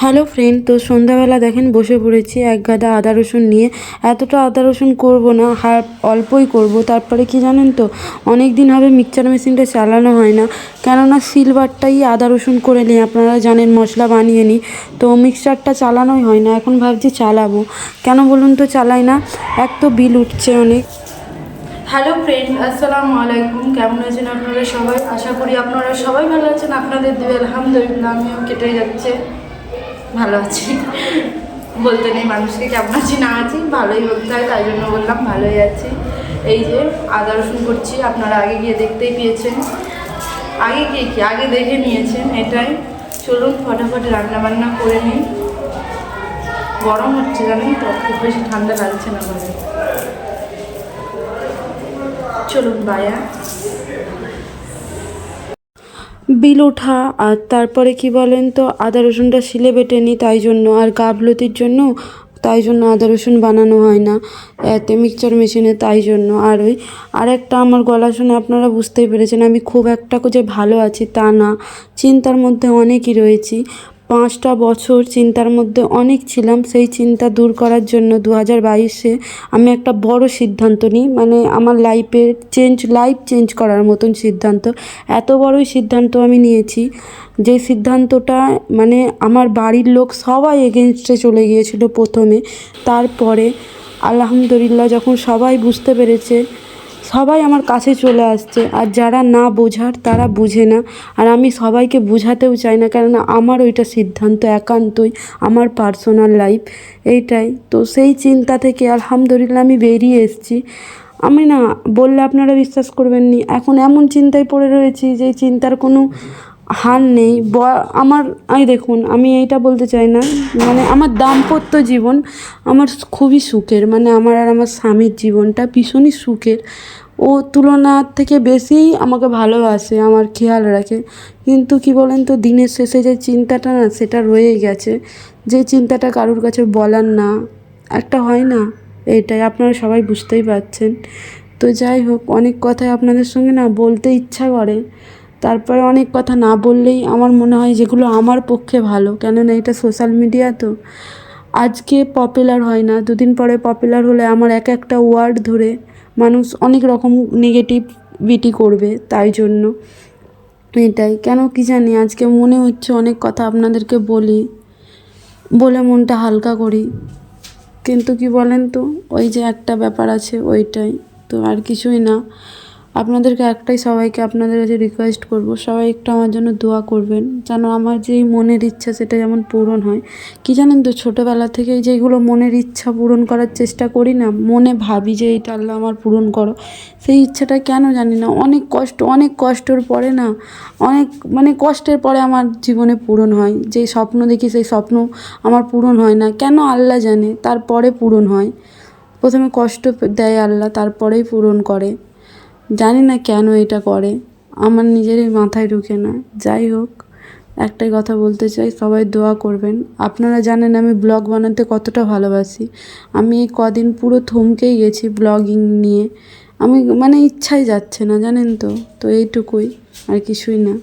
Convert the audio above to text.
Hello friend, তো সন্ধ্যাবেলা দেখেন বসে পড়েছি এক গাদা আদা রসুন নিয়ে। এতটা আদা রসুন করব না, হার অল্পই করব। তারপরে কি জানেন তো অনেক দিন হবে মিক্সচার মেশিনটা চালানো হয় না। কেননা সিলভারটাই আদা রসুন করে নিই, আপনারা জানেন মশলা বানিয়ে নিই। তো মিক্সচারটা চালানোই হয় না, এখন ভাবছি চালাবো। কেন বলুন তো, চালাই না, এক তো বিল উঠছে অনেক। হ্যালো ফ্রেন্ড, আসসালামু আলাইকুম, কেমন আছেন আপনারা সবাই? আশা করি আপনারা সবাই ভালো আছেন, আপনাদের দিয়ে, আলহামদুলিল্লাহ, আমিও কেটে যাচ্ছে। ভালো আছি। বলতে নেই মানুষকে কেমন আছি, না আছি, ভালোই বলতে হয় তাই জন্য বললাম ভালোই আছি। এই যে আদা রসুন করছি, আপনারা আগে গিয়ে দেখতেই পেয়েছেন। আগে গিয়ে কি? আগে দেখে নিয়েছেন এটাই। চলুন ফটাফট রান্না বান্না করে নিই। গরম হচ্ছে জানেন তো, খুব বেশি ঠান্ডা লাগছে না ঘরে চলুন বায়া বিল ওঠা, আর তারপরে কি বলেন তো, আদা রসুনটা শিলে বেটে নিই তাই জন্য, আর গাবলতির জন্য তাই জন্য আদা রসুন বানানো হয় না, এতে মিক্সচার মেশিনে তাই জন্য। আর ওই আর একটা আমার গলা শুনে আপনারা বুঝতেই পেরেছেন, আমি খুব একটা যে ভালো আছি তা না, চিন্তার মধ্যে অনেকই রয়েছি। পাঁচটা বছর চিন্তার মধ্যে অনেক ছিলাম। সেই চিন্তা দূর করার জন্য দু হাজার বাইশে আমি একটা বড় সিদ্ধান্ত নিই। মানে আমার লাইফের চেঞ্জ লাইফ চেঞ্জ করার মতন সিদ্ধান্ত। এত বড়ই সিদ্ধান্ত আমি নিয়েছি যে সিদ্ধান্তটা মানে আমার বাড়ির লোক সবাই এগেনস্টে চলে গিয়েছিল প্রথমে। তারপরে আলহামদুলিল্লাহ যখন সবাই বুঝতে পেরেছে সবাই আমার কাছে চলে আসছে আর যারা না বোঝার তারা বুঝে না। আর আমি সবাইকে বোঝাতেও চাই না কেননা আমার ওইটা সিদ্ধান্ত একান্তই আমার পার্সোনাল লাইফ এইটাই। তো সেই চিন্তা থেকে আলহামদুলিল্লাহ আমি বেরিয়ে এসেছি। আমি না বললে আপনারা বিশ্বাস করবেন নি, এখন এমন চিন্তায় পড়ে রয়েছি যে চিন্তার কোনো হার নেই, ব আমার, এই দেখুন, আমি এইটা বলতে চাই না মানে আমার দাম্পত্য জীবন আমার খুবই সুখের মানে আমার আর আমার স্বামীর জীবনটা ভীষণই সুখের। ও তুলনার থেকে বেশিই আমাকে ভালোবাসে, আমার খেয়াল রাখে। কিন্তু কি বলেন তো, দিনের শেষে যে চিন্তাটা না, সেটা রয়েই গেছে। যে চিন্তাটা কারোর কাছে বলার না, একটা হয় না, এটাই আপনারা সবাই বুঝতেই পারছেন। তো যাই হোক, অনেক কথাই আপনাদের সঙ্গে না বলতে ইচ্ছা করে। তারপরে অনেক কথা না বললেই আমার মনে হয় যেগুলো আমার পক্ষে ভালো। কেননা এটা সোশ্যাল মিডিয়া তো। আজকে পপুলার হয় না। দুদিন পরে পপুলার হলে আমার এক একটা ওয়ার্ড ধরে মানুষ অনেক রকম নেগেটিভিটি করবে তাই জন্য। এটাই। কেন কি জানি, আজকে মনে হচ্ছে অনেক কথা আপনাদেরকে বলি, বলে মনটা হালকা করি। কিন্তু কি বলেন তো? ওই যে একটা ব্যাপার আছে, ওইটাই। তো আর কিছুই না। আপনাদেরকে একটাই সবাইকে আপনাদের কাছে রিকোয়েস্ট করব, সবাই একটু আমার জন্য দোয়া করবেন, যেন আমার যেই মনের ইচ্ছা সেটা যেমন পূরণ হয়। কি জানেন তো, ছোটোবেলা থেকেই যেগুলো মনের ইচ্ছা পূরণ করার চেষ্টা করি না, মনে ভাবি যে এইটা আল্লাহ আমার পূরণ করো। সেই ইচ্ছাটা কেন জানি না, অনেক কষ্ট, অনেক কষ্টর পরে না, অনেক মানে কষ্টের পরে আমার জীবনে পূরণ হয়। যেই স্বপ্ন দেখি সেই স্বপ্ন আমার পূরণ হয় না, কেন আল্লাহ জানে, তারপরে পূরণ হয়। প্রথমে কষ্ট দেয় আল্লাহ, তারপরেই পূরণ করে। জানি না কেন এটা করে। আমার নিজেরই মাথায় ঢুকে না। যাই হোক, একটাই কথা বলতে চাই, সবাই দোয়া করবেন। আপনারা জানেন আমি ব্লগ বানাতে কতটা ভালোবাসি। আমি এই কদিন পুরো থমকেই গেছি ব্লগিং নিয়ে। আমি মানে ইচ্ছাই যাচ্ছে না, জানেন তো। তো এইটুকুই, আর কিছুই না।